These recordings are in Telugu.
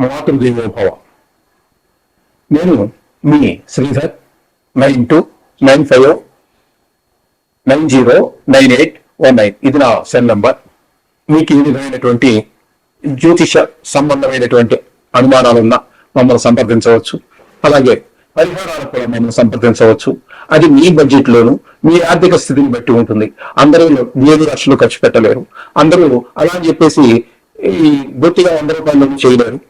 మాతృదేవోభవ నేను మీ Sridhar nine two nine five nine zero nine eight one nine. ఇది నా సెల్ నంబర్. మీకు ఈ విధమైనటువంటి జ్యోతిష సంబంధమైనటువంటి అనుమానాలున్నా మమ్మల్ని సంప్రదించవచ్చు. అలాగే పరిహారాలు కూడా మమ్మల్ని సంప్రదించవచ్చు. అది మీ బడ్జెట్ లోను మీ ఆర్థిక స్థితిని బట్టి ఉంటుంది. అందరూ ఏడు లక్షలు ఖర్చు పెట్టలేరు. అందరూ అలా అని చెప్పేసి ఈ బొత్తిగా వంద రూపాయలు చేయలేరు.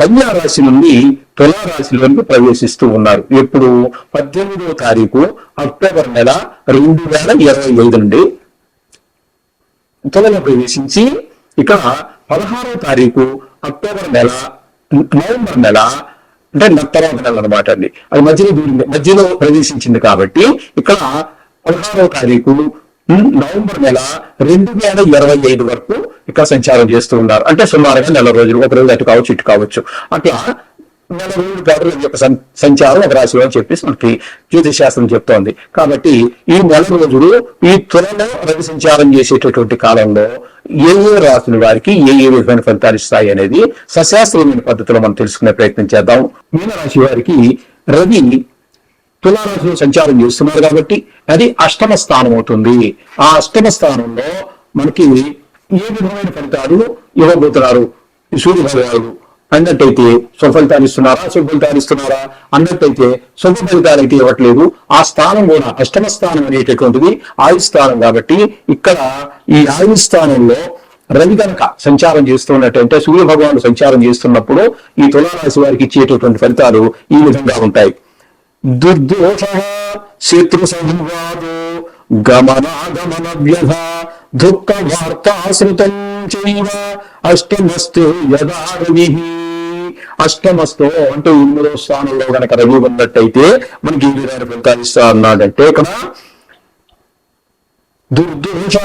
కన్యా రాశి నుండి తులా వరకు ప్రవేశిస్తూ ఉన్నారు. ఎప్పుడు పద్దెనిమిదవ తారీఖు అక్టోబర్ నెల రెండు వేల ఇరవై ఐదు నుండి తులలో ప్రవేశించి ఇక్కడ పదహారవ తారీఖు అక్టోబర్ నెల నవంబర్ నెల అంటే తర్వాత నెల అనమాట అండి. అది మధ్యలో దూరింది మధ్యలో ప్రవేశించింది కాబట్టి ఇక్కడ పదహారవ తారీఖు నవంబర్ నెల రెండు వేల ఇరవై ఐదు వరకు ఇక్కడ సంచారం చేస్తూ ఉన్నారు. అంటే సుమారుగా నెల రోజులు ఒక రోజు అటు కావచ్చు ఇటు కావచ్చు. అట్లా నెల రోజులు పాటు యొక్క సంచారం ఒక రాశిలో అని చెప్పేసి మనకి జ్యోతిష్ శాస్త్రం చెప్తోంది. కాబట్టి ఈ నెల రోజులు ఈ త్వరలో రవి సంచారం చేసేటటువంటి కాలంలో ఏ ఏ రాశుల వారికి ఏ ఏ విధమైన ఫలితాలు ఇస్తాయి అనేది సశాస్త్రీయమైన పద్ధతిలో మనం తెలుసుకునే ప్రయత్నం చేద్దాం. మీనరాశి వారికి రవి తులారాశిలో సంచారం చేస్తున్నారు కాబట్టి అది అష్టమ స్థానం అవుతుంది. ఆ అష్టమ స్థానంలో మనకి ఏ విధమైన ఫలితాలు ఇవ్వబోతున్నారు? ఈ సూర్య భగవానుడు అన్నట్టయితే స్వఫలితాలు ఇస్తున్నారా సుఫలితాలు ఇస్తున్నారా అన్నట్టయితే శుభ ఫలితాలు అయితే ఇవ్వట్లేదు. ఆ స్థానం కూడా అష్టమ స్థానం అనేటటువంటిది ఆయుష్ స్థానం కాబట్టి ఇక్కడ ఈ ఆయు స్థానంలో రవి కనుక సంచారం చేస్తున్నట్టంటే సూర్య భగవానుడు సంచారం చేస్తున్నప్పుడు ఈ తులారాశి వారికి ఇచ్చేటటువంటి ఫలితాలు ఈ విధంగా ఉంటాయి. దుర్దోష శత్రు గమనాగమన వ్యధ దుఃఖ వార్తాశ్రుతం చైవ అష్టమస్తు యదా రవి అష్టమస్తో అంటూ ఎనిమిదో స్థానంలో గనక రవి ఉన్నట్టయితే మనకి ఈ విధంగా ప్రకాశిస్తా అన్నాడంటే ఇక్కడ దుర్దోష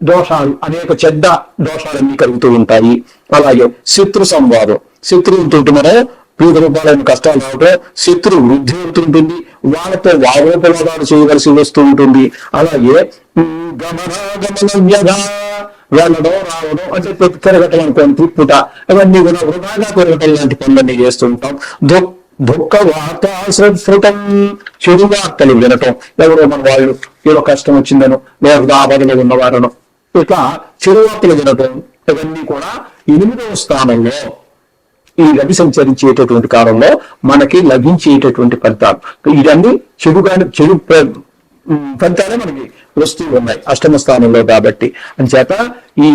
దోషాలు అనేక చెడ్డ దోషాలన్నీ కలుగుతూ ఉంటాయి. అలాగే శత్రు సంవాదం శత్రువులతో మనం వివిధ రూపాలైన కష్టాలు రావటం శత్రు వృద్ధి అవుతుంటుంది వాళ్ళతో వాగోపవాదాలు చేయవలసి వస్తూ ఉంటుంది. అలాగే వెళ్ళడం రావడం అంటే తిరగటం అనుకోండి తిప్పుట ఇవన్నీ కూడా వృధాగా తిరగటం లాంటి పనులన్నీ చేస్తూ ఉంటాం దుఃఖ దుఃఖ వార్తాశ్రుతం చెడు వార్తలు వినటం. ఎవరో మన వాళ్ళు ఏదో కష్టం వచ్చిందనో లేదా ఆపదలో ఉన్నవారనో ఇట్లా చెడు వార్తలు వినటం ఇవన్నీ కూడా ఎనిమిదవ స్థానంలో ఈ రవి సంచరించేటటువంటి కాలంలో మనకి లభించేటటువంటి ఫలితాలు. ఇవన్నీ చెడుగా చెడు ఫలితాలే మనకి వస్తూ ఉన్నాయి అష్టమ స్థానంలో కాబట్టి. అంచేత ఈ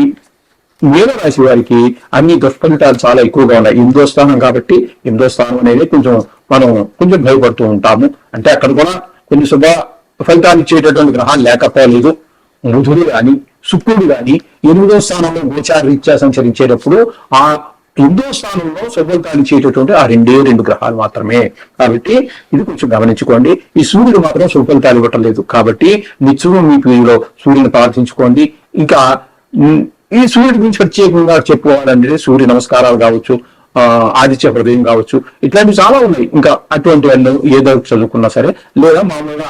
మీనరాశి వారికి అన్ని దుష్ఫలితాలు చాలా ఎక్కువగా ఉన్నాయి. ఇందో స్థానం కాబట్టి ఇందో స్థానం అనేది కొంచెం మనం కొంచెం భయపడుతూ ఉంటాము. అంటే అక్కడ కూడా కొన్ని శుభ ఫలితాలు ఇచ్చేటటువంటి గ్రహాలు లేకపోలేదు. బుధుడు కానీ శుక్రుడు కానీ ఎనిమిదో స్థానంలో గోచార రీత్యా సంచరించేటప్పుడు ఆ తొమ్మిదో స్థానంలో శుభఫలితాలు ఇచ్చేటటువంటి ఆ రెండే రెండు గ్రహాలు మాత్రమే. కాబట్టి ఇది కొంచెం గమనించుకోండి. ఈ సూర్యుడు మాత్రం శుభఫలితాలు ఇవ్వటం లేదు. కాబట్టి నిత్యము మీ పీడిలో సూర్యుని ప్రార్థించుకోండి. ఇంకా ఈ సూర్యుడి గురించి ప్రత్యేకంగా చెప్పుకోవాలంటే సూర్య నమస్కారాలు కావచ్చు ఆదిత్య హృదయం కావచ్చు ఇట్లాంటివి చాలా ఉన్నాయి. ఇంకా అటువంటి వాళ్ళు ఏదో చదువుకున్నా సరే లేదా మామూలుగా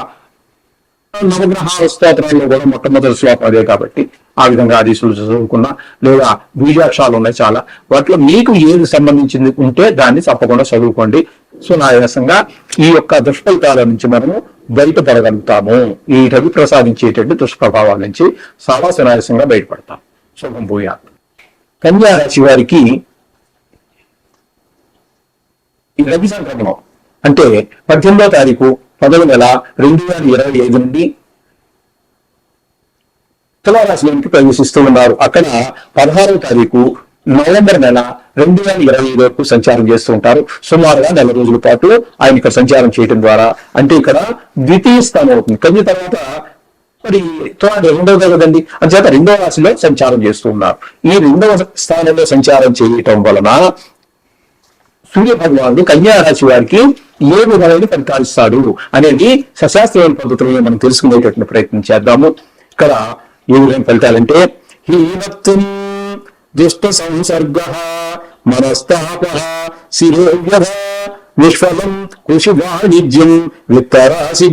నవగ్రహాల స్తోత్రాల్లో కూడా మొట్టమొదటి శ్లోకం అదే కాబట్టి ఆ విధంగా ఆదిశులు చదువుకున్నా లేదా బీజాక్షాలు ఉన్నాయి చాలా. వాటిలో మీకు ఏది సంబంధించింది ఉంటే దాన్ని తప్పకుండా చదువుకోండి. సునాయాసంగా ఈ యొక్క దుష్ఫలితాల నుంచి మనము బయటపడగలుగుతాము. ఈ రవి ప్రసాదించేటువంటి దుష్ప్రభావాల నుంచి చాలా సునాయాసంగా బయటపడతాం. శుభం భూయా. కన్యా రాశి వారికి ఈ రవి సంక్రమణం అంటే పద్దెనిమిదో తారీఖు పదవ నెల రెండు వేల ఇరవై ఐదు నుండి తులారాశిలోనికి ప్రవేశిస్తూ ఉన్నారు. అక్కడ పదహారవ తారీఖు నవంబర్ నెల రెండు వేల ఇరవై ఐదు వరకు సంచారం చేస్తూ ఉంటారు. సుమారుగా నెల రోజుల పాటు ఆయన ఇక్కడ సంచారం చేయడం ద్వారా. అంటే ఇక్కడ ద్వితీయ స్థానం అవుతుంది. కన్య తర్వాత మరి తులాది రెండవదే కదండి? అంచేత రెండవ రాశిలో సంచారం చేస్తూ ఉన్నారు. ఈ రెండవ స్థానంలో సంచారం చేయటం వలన సూర్య భగవానుడు కన్యా రాశి వారికి ఏ విధమైన ఫలితాలు ఇస్తాడు అనేది సశాస్త్రమైన పద్ధతులను మనం తెలుసుకునేటటువంటి ప్రయత్నం చేద్దాము. ఇక్కడ ఏ విధమైన ఫలితాలంటే హీనత్వం దుష్ట సంసర్గ మనస్తాప శిరోవ్యధ నిష్ఫలం కృషి వాణిజ్యం విత్తరాశి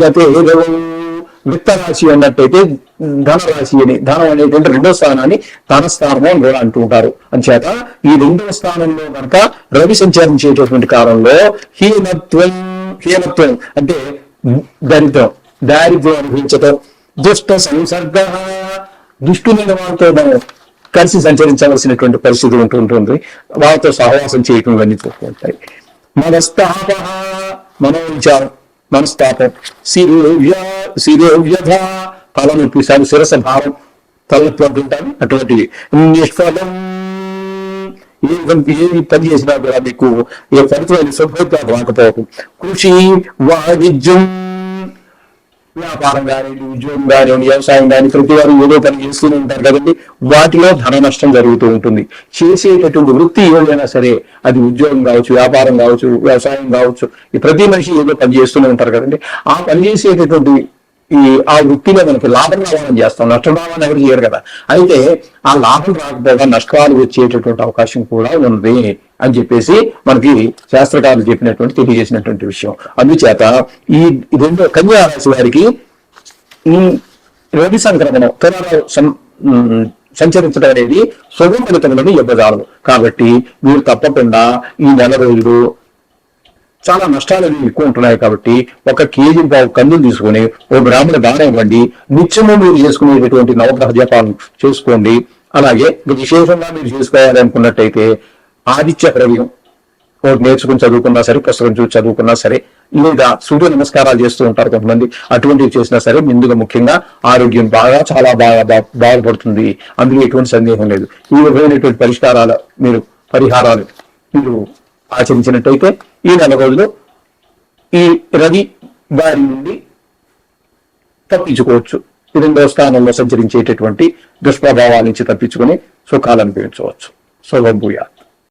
విత్త విత్తరాశి అన్నట్టయితే ధనరాశి అని ధనం అనేటువంటి రెండో స్థానాన్ని ధనస్థానము అని కూడా అంటూ ఉంటారు అంచేత ఈ రెండవ స్థానంలో కనుక రవి సంచారం చేయటటువంటి కాలంలో హీనత్వం హీనత్వం అంటే దరిద్రం దారిద్ర్యం అనుభవించటం దుష్ట సంసర్గ దుష్టులైన వాళ్ళతో మనం కలిసి సంచరించవలసినటువంటి పరిస్థితి ఉంటుంటుంది. వాళ్ళతో సహవాసం చేయటం ఇవన్నీ చూస్తూ ఉంటాయి. మనస్తాప మనోవిచారం. మనస్తాపం శిరోవ్య శిరోవ్యధ తలనొప్పి సారి శిరస భావం తలనొప్పి అంటుంటాను అటువంటివి నిష్ఫలం ఏ విధంగా ఏ పని చేసినా కూడా మీకు ఏ ఫలితమైన శుభ్రత రాకపోవటం కృషి వాణిజ్యం వ్యాపారం కానివ్వండి ఉద్యోగం కానివ్వండి వ్యవసాయం కానీ ప్రతి వారు ఏదో పని చేస్తూనే ఉంటారు కదండి. వాటిలో ధన నష్టం జరుగుతూ ఉంటుంది. చేసేటటువంటి వృత్తి ఏదైనా సరే అది ఉద్యోగం కావచ్చు వ్యాపారం కావచ్చు వ్యవసాయం కావచ్చు ఈ ప్రతి మనిషి ఏదో పని చేస్తూనే ఉంటారు కదండి. ఆ పని చేసేటటువంటి ఈ ఆ వృత్తిలో మనకి లాభం రావాలని చేస్తాం నష్టం రావాలని ఎవరు చేయరు కదా. అయితే ఆ లాభం రాకపోగా నష్టాలు వచ్చేటటువంటి అవకాశం కూడా ఉంది అని చెప్పేసి మనకి శాస్త్రకారులు చెప్పినటువంటి తెలియజేసినటువంటి విషయం. అందుచేత ఈ రెండో కన్యా రాశి వారికి ఈ రవి సంక్రమణం త్వరలో సం- సంచరించడం అనేది సుగమ ఫలితములను ఇవ్వజాలదు కాబట్టి మీరు తప్పకుండా ఈ నెల రోజులు చాలా నష్టాలు అనేవి ఎక్కువ ఉంటున్నాయి కాబట్టి ఒక కేజీ పావు కందులు తీసుకుని ఓ బ్రాహ్మణ దానం ఇవ్వండి. నిత్యము మీరు చేసుకునేటటువంటి నవగ్రహ జపాలను చేసుకోండి. అలాగే విశేషంగా మీరు చేసుకోవాలి అనుకున్నట్టయితే ఆదిత్య హృదయం. ఒకటి నేర్చుకుని చదువుకున్నా సరే పుస్తకం చూసి చదువుకున్నా సరే లేదా సూర్య నమస్కారాలు చేస్తూ ఉంటారు కొంతమంది. అటువంటివి చేసినా సరే ముందుగా ముఖ్యంగా ఆరోగ్యం బాగా చాలా బాగా బా- బాగుపడుతుంది. అందులో ఎటువంటి సందేహం లేదు. ఈ విధమైనటువంటి పరిష్కారాలు మీరు పరిహారాలు మీరు ఆచరించినట్టయితే ఈ నెల రోజులు ఈ రవి వారి నుండి తప్పించుకోవచ్చు. రెండో స్థానంలో సంచరించేటటువంటి దుష్ప్రభావాల నుంచి తప్పించుకొని సుఖాలు అనుభవించవచ్చు శుభం భూయా